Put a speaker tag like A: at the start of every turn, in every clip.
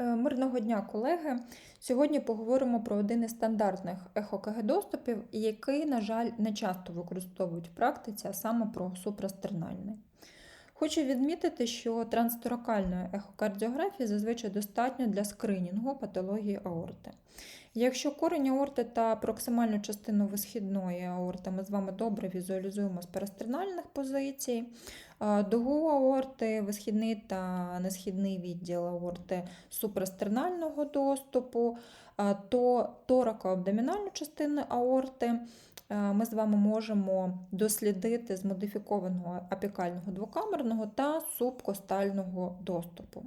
A: Е, Мирного дня, колеги. Сьогодні поговоримо про один із стандартних ехокг доступів, який, на жаль, не часто використовують в практиці, а саме про супрастернальний. Хочу відмітити, що трансторакальної ехокардіографії зазвичай достатньо для скринінгу патології аорти. Якщо корень аорти та проксимальну частину висхідної аорти ми з вами добре візуалізуємо з перистернальних позицій, дугу аорти, висхідний та несхідний відділ аорти супрастернального доступу, то торако-абдомінальну частину аорти ми з вами можемо дослідити з модифікованого апікального двокамерного та субкостального доступу.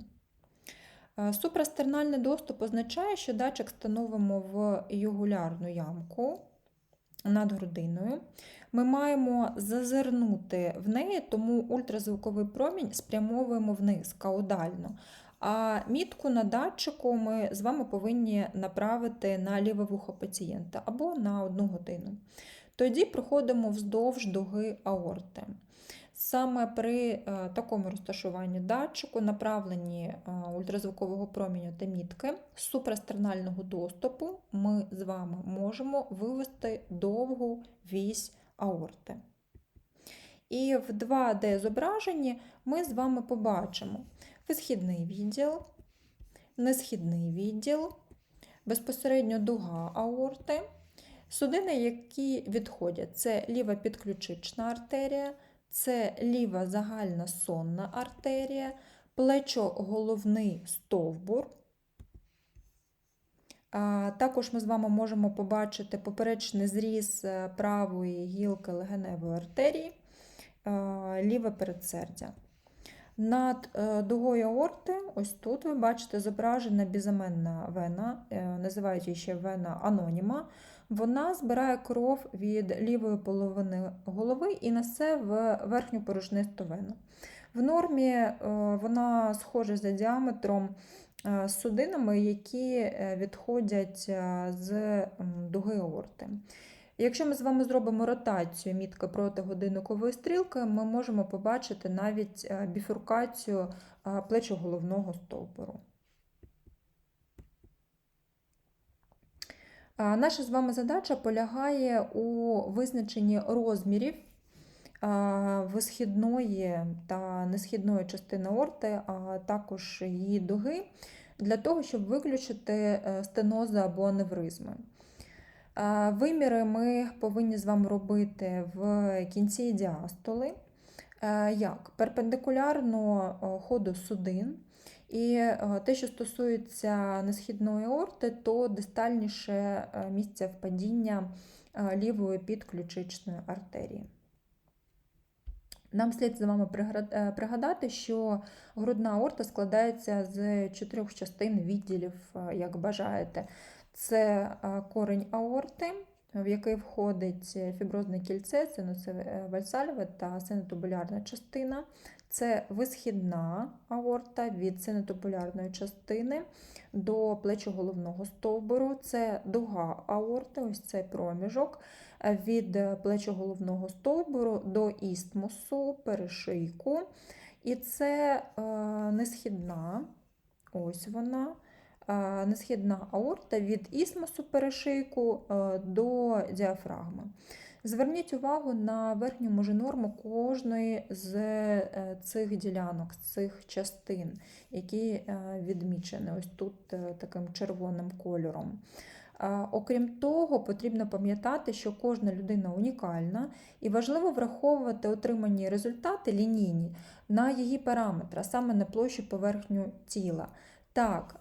A: Е, Супрастернальний доступ означає, що датчик становимо в югулярну ямку над грудиною. Ми маємо зазирнути в неї, тому ультразвуковий промінь спрямовуємо вниз каудально. А мітку на датчику ми з вами повинні направити на ліве вухо пацієнта або на одну годину. Тоді проходимо вздовж дуги аорти. Саме при е, такому розташуванні датчику направлені е, ультразвукового проміння та мітки з супрастернального доступу ми з вами можемо вивести довгу вісь аорти. І в 2D-зображенні ми з вами побачимо висхідний відділ, несхідний відділ, безпосередньо дуга аорти, судини, які відходять, це ліва підключична артерія, це ліва загальна сонна артерія, плечо-головний стовбур. Також ми з вами можемо побачити поперечний зріз е, правої гілки легеневої артерії, ліве передсердя. Над е, дугою аорти, ось тут ви бачите зображена бізаменна вена, е, називають її ще вена аноніма. Вона збирає кров від лівої половини голови і несе в верхню порожнисту вену. В нормі е, вона схожа за діаметром з судинами, які відходять з дуги аорти. Якщо ми з вами зробимо ротацію мітки проти годинникової стрілки, ми можемо побачити навіть е, біфуркацію е, плечоголовного стовбуру. Наша з вами задача полягає у визначенні розмірів висхідної та несхідної частини орти, а також її дуги, для того, щоб виключити е, стенози або аневризми. Виміри ми повинні з вами робити в кінці діастоли, як перпендикулярно ходу судин. І те, що стосується несхідної орти, то дистальніше місце впадіння лівої підключичної артерії. Нам слід з вами е, пригадати, що грудна аорта складається з чотирьох частин відділів, як бажаєте. Це корень аорти, в який входить фіброзне кільце, це вальсальве та синетубулярна частина. Це висхідна аорта від синетубулярної частини до плечоголовного стовбуру, це дуга аорти, ось цей проміжок від плечоголовного стовбуру до істмусу, перешийку. І це несхідна, ось вона несхідна аорта від ісмосу перешийку е, до діафрагми. Зверніть увагу на верхню можинорму кожної з е, цих ділянок, цих частин, які е, відмічені ось тут таким червоним кольором. Окрім того, потрібно пам'ятати, що кожна людина унікальна і важливо враховувати отримані результати лінійні на її параметри, а саме на площу поверхню тіла. Так,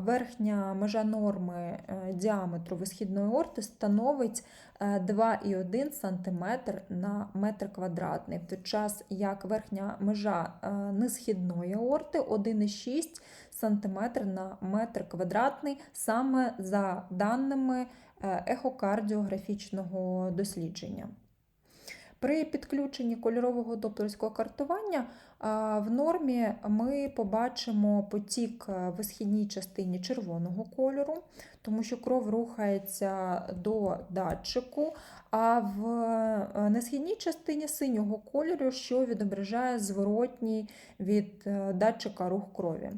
A: верхня межа норми е, діаметру висхідної орти становить 2,1 е, см на метр квадратний, в той час як верхня межа е, несхідної аорти 1,6 см на метр квадратний, саме за даними ехокардіографічного дослідження. При підключенні кольорового доплерського картування В нормі ми побачимо потік е, в висхідній частині червоного кольору, тому що кров рухається до датчику, а в е, несхідній частині синього кольору, що відображає зворотній від е, датчика рух крові.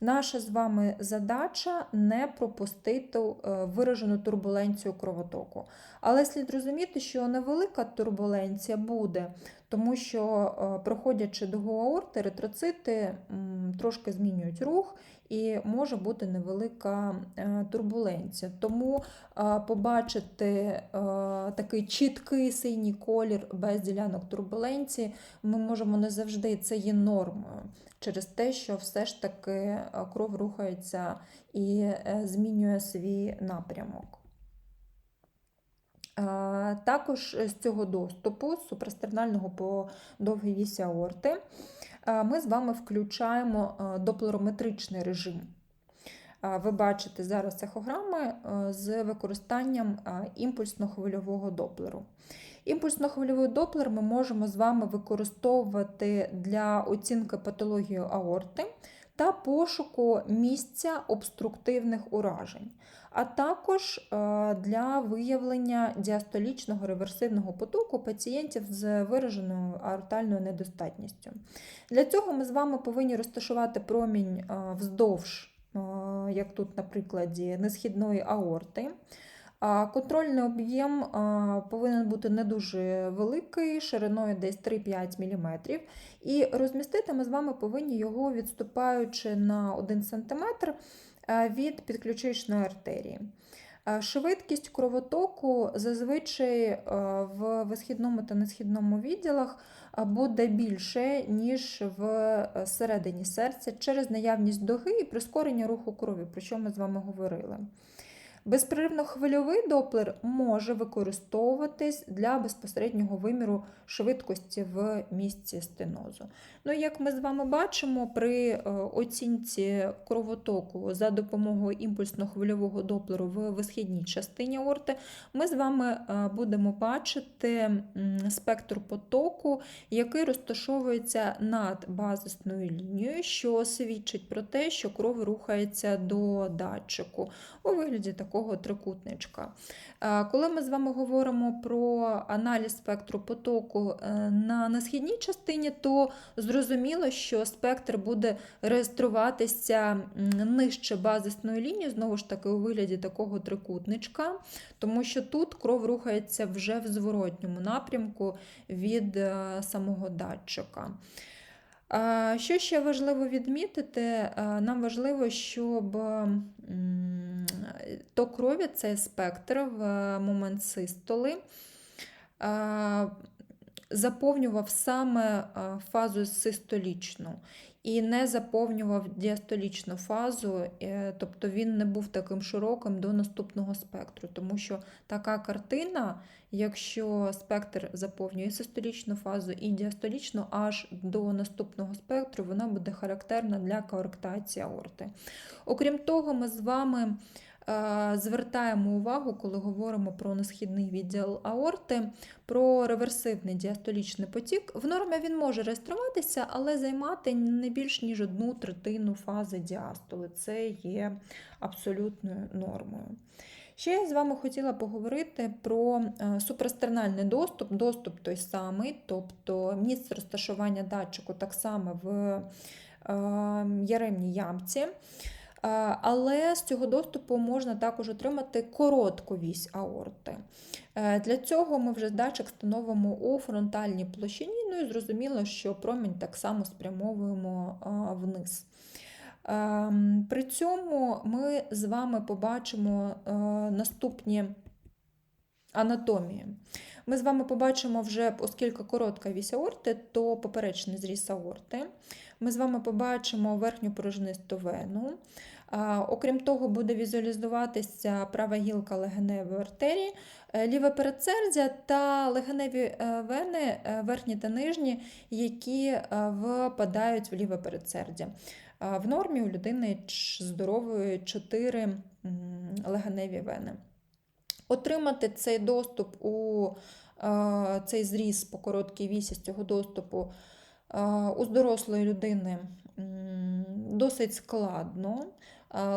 A: Наша з вами задача не пропустити виражену турбуленцію кровотоку. Але слід розуміти, що невелика турбуленція буде, тому що, проходячи дугу аорти, еритроцити трошки змінюють рух і може бути невелика турбуленція. Тому побачити такий чіткий синій колір без ділянок турбуленції ми можемо не завжди, це є нормою. Через те, що все ж таки кров рухається і е, змінює свій напрямок. Також з цього доступу, з супрастернального по довгій вісі аорти, ми з вами включаємо доплерометричний режим. Ви бачите зараз ехограми з використанням імпульсно-хвильового доплеру. Імпульсно-хвильовий доплер ми можемо з вами використовувати для оцінки патології аорти та пошуку місця обструктивних уражень, а також е, для виявлення діастолічного реверсивного потоку пацієнтів з вираженою аортальною недостатністю. Для цього ми з вами повинні розташувати промінь е, вздовж, е, як тут, на прикладі, несхідної аорти. Контрольний об'єм повинен бути не дуже великий, шириною десь 3-5 мм. І розмістити ми з вами повинні його відступаючи на 1 см від підключичної артерії. Швидкість кровотоку зазвичай в висхідному та несхідному відділах буде більше, ніж в е, середині серця через наявність доги і прискорення руху крові, про що ми з вами говорили. Безперервно-хвильовий доплер може використовуватись для безпосереднього виміру швидкості в місці стенозу. Ну, Як ми з вами бачимо, при е, оцінці кровотоку за допомогою імпульсно-хвильового доплеру в висхідній частині аорти, ми з вами е, будемо бачити спектр потоку, який розташовується над базисною лінією, що свідчить про те, що кров рухається до датчику у вигляді такого такого трикутничка. Е, коли ми з вами говоримо про аналіз спектру потоку е, на несхідній частині, то зрозуміло, що спектр буде реєструватися нижче базисної лінії, знову ж таки, у вигляді такого трикутничка, тому що тут кров рухається вже в зворотньому напрямку від е, самого датчика. Що ще важливо відмітити? Нам важливо, щоб ток крові це спектр в момент систоли заповнював саме фазу систолічну і не заповнював діастолічну фазу, е, тобто він не був таким широким до наступного спектру, тому що така картина, якщо спектр заповнює систолічну фазу і діастолічну, аж до наступного спектру, вона буде характерна для кооректації аорти. Окрім того, ми з вами звертаємо увагу, коли говоримо про несхідний відділ аорти, про реверсивний діастолічний потік. В нормі він може реєструватися, але займати не більш ніж одну третину фази діастоли. Це є абсолютною нормою. Ще я з вами хотіла поговорити про е, супрастернальний доступ, доступ той самий, тобто місце розташування датчику так само в ем, яремній ямці. Але з цього доступу можна також отримати коротку вісь аорти. Е, для цього ми вже датчик встановимо у фронтальній площині, ну і зрозуміло, що промінь так само спрямовуємо вниз. Ем, при цьому ми з вами побачимо е, наступні анатомії. Ми з вами побачимо вже, оскільки коротка вісь аорти, то поперечний зріз аорти. Ми з вами побачимо верхню порожнисту вену. Окрім того, буде візуалізуватися права гілка легеневої артерії, е, ліве передсердя та легеневі е, вени, е, верхні та нижні, які впадають в ліве передсердя. В нормі у людини здорової 4 легеневі вени. Отримати цей доступ у цей зріз по короткій вісі з цього доступу У дорослої людини досить складно,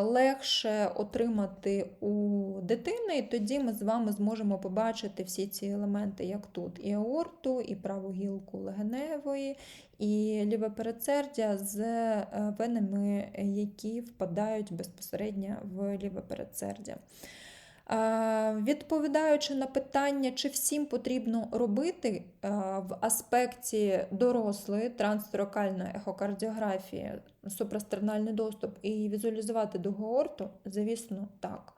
A: легше отримати у дитини, і тоді ми з вами зможемо побачити всі ці елементи, як тут: і аорту, і праву гілку легеневої, і ліве передсердя з е, венами, які впадають безпосередньо в ліве передсердя. Е, Відповідаючи на питання, чи всім потрібно робити е, в аспекті дорослої трансторакальної ехокардіографії супрастернальний доступ і візуалізувати дугу аорту, звісно, так.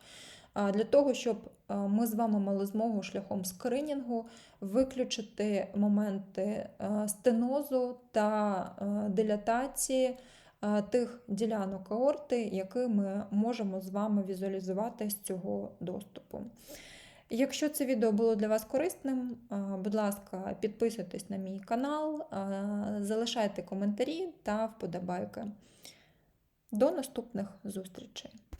A: Для того, щоб е, ми з вами мали змогу шляхом скринінгу виключити моменти стенозу та дилатації е, тих ділянок аорти, які ми можемо з вами візуалізувати з цього доступу. Якщо це відео було для вас корисним, е, будь ласка, підписуйтесь на мій канал, е, залишайте коментарі та вподобайки. До наступних зустрічей!